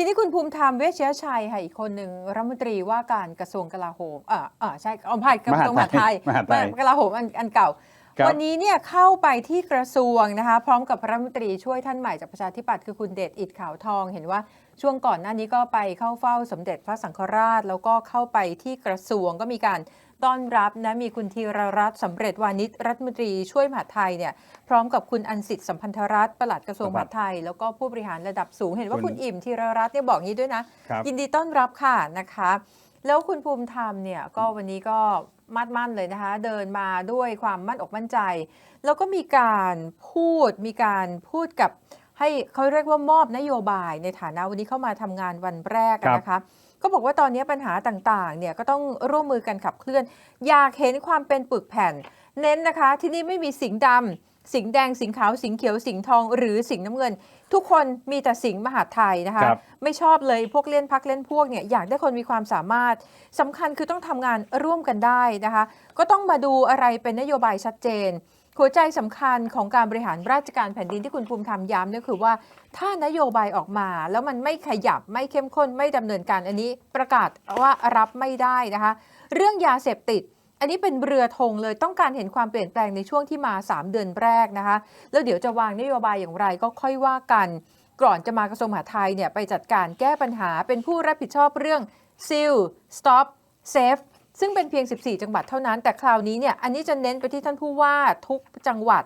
ทีนี้คุณภูมิธรรมเวชยชัยค่ะอีกคนหนึ่งรัฐมนตรีว่าการกระทรวงกลาโหมเออเออใช่เอาผ่านกระทรวงมหาดไทยมหาดไทยกลาโหมอันอันเก่า ครับ วันนี้เนี่ยเข้าไปที่กระทรวงนะคะ พร้อมกับรัฐมนตรีช่วยท่านใหม่จากประชาธิปัตย์คือคุณเดชอิดขาวทอง เห็นว่าช่วงก่อนหน้านี้ก็ไปเข้าเฝ้าสมเด็จพระสังฆราช แล้วก็เข้าไปที่กระทรวงก็มีการต้อนรับนะมีคุณธีรรัตน์สำเร็จวานิชรัฐมนตรีช่วยมหาดไทยเนี่ยพร้อมกับคุณอันสิทธิ์สัมพันธรัตน์ปลัดกระทรวงมหาดไทย แล้วก็ผู้บริหารระดับสูงเห็นว่าคุคุณณอิ่มธีรรัตน์เนี่ยบอกงี้ด้วยนะ ครับ ยินดีต้อนรับค่ะนะคะ แล้วคุณภูมิธรรมเนี่ยก็วันนี้ก็ มัดมั่นเลยนะคะ เดินมาด้วยความมั่นอกมั่นใจ แล้วก็มีการพูดมีการพูดกับให้เขาเรียกว่ามอบนโยบายในฐานะวันนี้เข้ามาทำงานวันแรกอะนะคะก็บอกว่าตอนนี้ปัญหาต่างๆเนี่ยก็ต้องร่วมมือกันขับเคลื่อน อยากเห็นความเป็นปึกแผ่น เน้นนะคะ ที่นี่ไม่มีสิงห์ดำ สิงห์แดงสิงห์ขาวสิงห์เขียวสิงห์ทอง หรือสิงห์น้ำเงิน ทุกคนมีแต่สิงห์มหาดไทยนะคะครับไม่ชอบเลยพวกเล่นพักเล่นพวกเนี่ยอยากได้คนมีความสามารถสำคัญคือต้องทำงานร่วมกันได้นะคะ ก็ต้องมาดูอะไรเป็นนโยบายชัดเจนหัวใจสำคัญของการบริหารราชการแผ่นดินที่คุณภูมิธรรมย้ำเนี่ยคือว่า ถ้านโยบายออกมา แล้วมันไม่ขยับไม่เข้มข้นไม่ดำเนินการอันนี้ ประกาศว่ารับไม่ได้นะคะ เรื่องยาเสพติด อันนี้เป็นเรือธงเลยต้องการเห็นความเปลี่ยนแปลงในช่วงที่มา 3 เดือนแรกนะคะ แล้วเดี๋ยวจะวางนโยบายอย่างไรก็ค่อยว่ากัน ก่อนจะมากระทรวงมหาดไทยเนี่ยไปจัดการแก้ปัญหาเป็นผู้รับผิดชอบเรื่อง seal stop save ซึ่งเป็นเพียง 14 จังหวัดเท่านั้น แต่คราวนี้เนี่ย อันนี้จะเน้นไปที่ท่านผู้ว่าทุกจังหวัด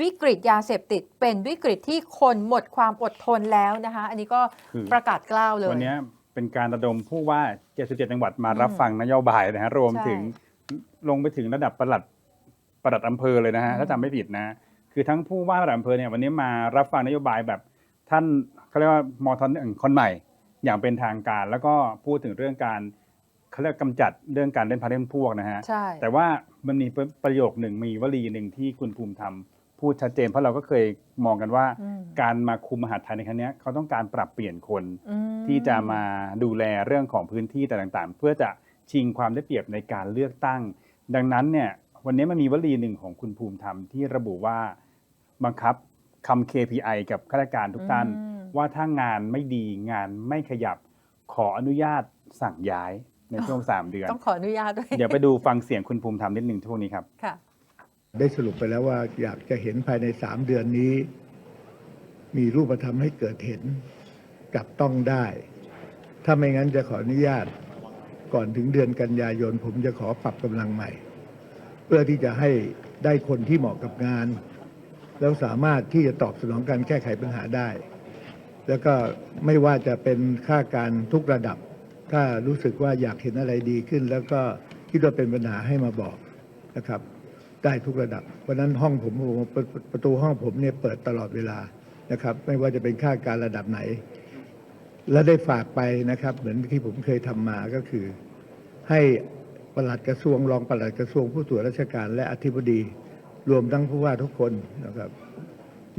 วิกฤตยาเสพติด เป็นวิกฤตที่คนหมดความอดทนแล้วนะคะ อันนี้ก็คือประกาศกล้าวเลย วันนี้เป็นการระดมผู้ว่า 77 จังหวัดมารับอืมฟังนโยบายนะฮะ รวมใช่ถึง ลงไปถึงระดับประหลัดประหลัดอำเภอเลยนะฮะอืมถ้าจำไม่ผิดนะ คือทั้งผู้ว่าระดับอำเภอเนี่ยวันนี้มารับฟังนโยบายแบบท่านเขาเรียกว่ามทหนึ่งคนใหม่ อย่างเป็นทางการ แล้วก็พูดถึงเรื่องการเขาเรียกกำจัดเรื่องการเล่นพาเล่นพวกนะฮะใช่แต่ว่ามันมีประโยคหนึ่งมีวลีหนึ่งที่คุณภูมิธรรมพูดชัดเจน เพราะเราก็เคยมองกันว่าอืมการมาคุมมหาดไทยในครั้งเนี้ยเขาต้องการปรับเปลี่ยนคนอืมที่จะมาดูแลเรื่องของพื้นที่ต่างๆ เพื่อจะ ชิงความได้เปรียบในการเลือกตั้ง ดังนั้นเนี่ยวันนี้มันมีวลีหนึ่งของคุณภูมิธรรมที่ระบุว่าบังคับคำ KPI กับข้าราชการทุกท่านอืมว่าถ้างานไม่ดีงานไม่ขยับขออนุญาตสั่งย้ายในช่วง3เดือน ต้องขออนุญาตด้วย เดี๋ยวไปดูฟังเสียงคุณภูมิธรรมนิดหนึ่งช่วงนี้ครับค่ะได้สรุปไปแล้วว่าอยากจะเห็นภายในสามเดือนนี้ มีรูปธรรมให้เกิดเห็นจับต้องได้ ถ้าไม่งั้นจะขออนุญาต ก่อนถึงเดือนกันยายน ผมจะขอปรับกำลังใหม่ เพื่อที่จะให้ได้คนที่เหมาะกับงาน แล้วสามารถที่จะตอบสนองการแก้ไขปัญหาได้ แล้วก็ไม่ว่าจะเป็นค่าการทุกระดับ ถ้ารู้สึกว่าอยากเห็นอะไรดีขึ้น แล้วก็คิดว่าเป็นปัญหาให้มาบอกนะครับ ได้ทุกระดับเพราะนั้นห้องผมผมปประตูห้องผมเนี่ยเปิดตลอดเวลานะครับ ไม่ว่าจะเป็นค่าการระดับไหน และได้ฝากไปนะครับ เหมือนที่ผมเคยทำมาก็คือ ให้ปลัดกระทรวงรองปลัดกระทรวงผู้ตรวจราชการและอธิบดีรวมทั้งผู้ว่าทุกคนนะครับ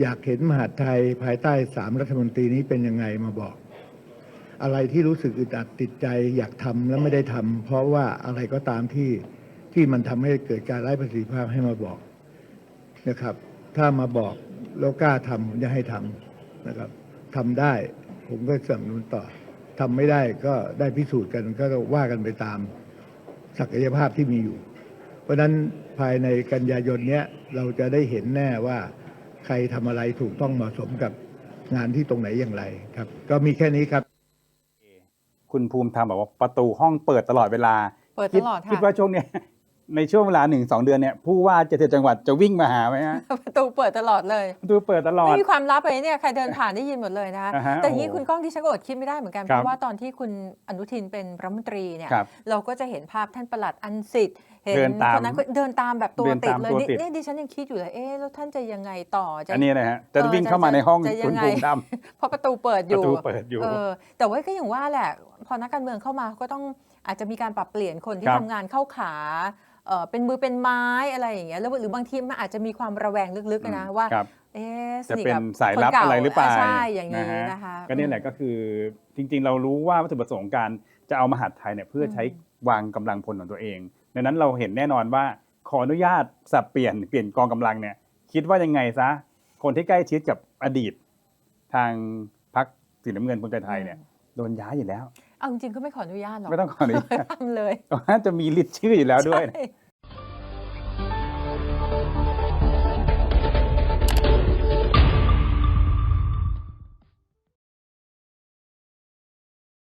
อยากเห็นมหาดไทยภายใต้สามรัฐมนตรีนี้เป็นยังไงมาบอก อะไรที่รู้สึกอึดอัดติดใจอยากทำแล้วไม่ได้ทำเพราะว่าอะไรก็ตามที่ที่มันทำให้เกิดการไร้ประสิทธิภาพให้มาบอกนะครับ ถ้ามาบอกแล้วกล้าทำผมจะให้ทำนะครับทำได้ ผมก็สนับสนุนต่อทำไม่ได้ก็ได้พิสูจน์กันก็ว่ากันไปตามศักยภาพที่มีอยู่ เพราะฉะนั้นภายในกันยายนเนี้ยเราจะได้เห็นแน่ว่าใครทำอะไรถูกต้องเหมาะสมกับงานที่ตรงไหนอย่างไรครับ ก็มีแค่นี้ครับ คุณภูมิธรรมบอกว่าประตูห้องเปิดตลอดเวลาเปิดคิตลอดค่ะ คิดว่าช่วงเนี้ย ในช่วงเวลาหนึ่งสองเดือนเนี่ยผู้ว่าเจ็ดจังหวัดจะวิ่งมาหาไหมฮะประตูเปิดตลอดเลยประตูเปิดตลอดไม่มีความลับเลยเนี่ยใครเดินผ่านได้ยินหมดเลยนะคะอ่าฮะแต่อย่างนี้โอ้โหคุณก้องที่ฉันก็อดคิดไม่ได้เหมือนกันคเพรับราะว่าตอนที่คุณอนุทินเป็นรัฐมนตรีเนี่ยครับเราก็จะเห็นภาพท่านประหลัดอันสิทธิ์เห็นเดินตามคนนั้นก็เดินตามแบบตัวเดินติดตามเลยตัวนี่ติดนี่ดิฉันยังคิดอยู่เลยเอ๊ะแล้วท่านจะยังไงต่อจะอันนี้นะฮะจะเออวิ่งจะเข้ามาในห้องจะยังคุณไงภูมิธรรมเพราะประตูเปิดอประยู่ตูเปิดอยู่เออแต่ว่าก็อย่างว่าแหละพอนักการเมืองเข้ามาก็ต้องอาจจะมีการปรับเปลี่ยนคนที่ครับทำงานเข้าขา เออเป็นมือเป็นไม้อะไรอย่างเงี้ยแล้วหรือบางทีมันอาจจะมีความระแวงลึกๆนะว่าครับเอ๊ะสจะนิทเป็นกับสายลับคนก่อะไรหรือเปล่าใช่อย่างนี้ฮนะคะก็เนี่ยแหละก็คือจริงๆ เรารู้ว่าวัตถุประสงค์การจะเอามหาดไทยเนี่ยเพื่อใช้วางกำลังพลของตัวเองดังนั้นเราเห็นแน่นอนว่าขออนุญาตสับเปลี่ยนเปลี่ยนกองกำลังเนี่ยคิดว่ายังไงซะคนที่ใกล้ชิดกับอดีต ทางพรรคสีน้ำเงินภูมิใจไทยเนี่ยโดนย้ายอยู่แล้ว เอาจริงๆก็ไม่ขออนุญาตหรอกไม่ต้องขออนุญาต ทำเลยแต่ว่าจะมีลิสต์ชื่ออยู่แล้วด้วยใช่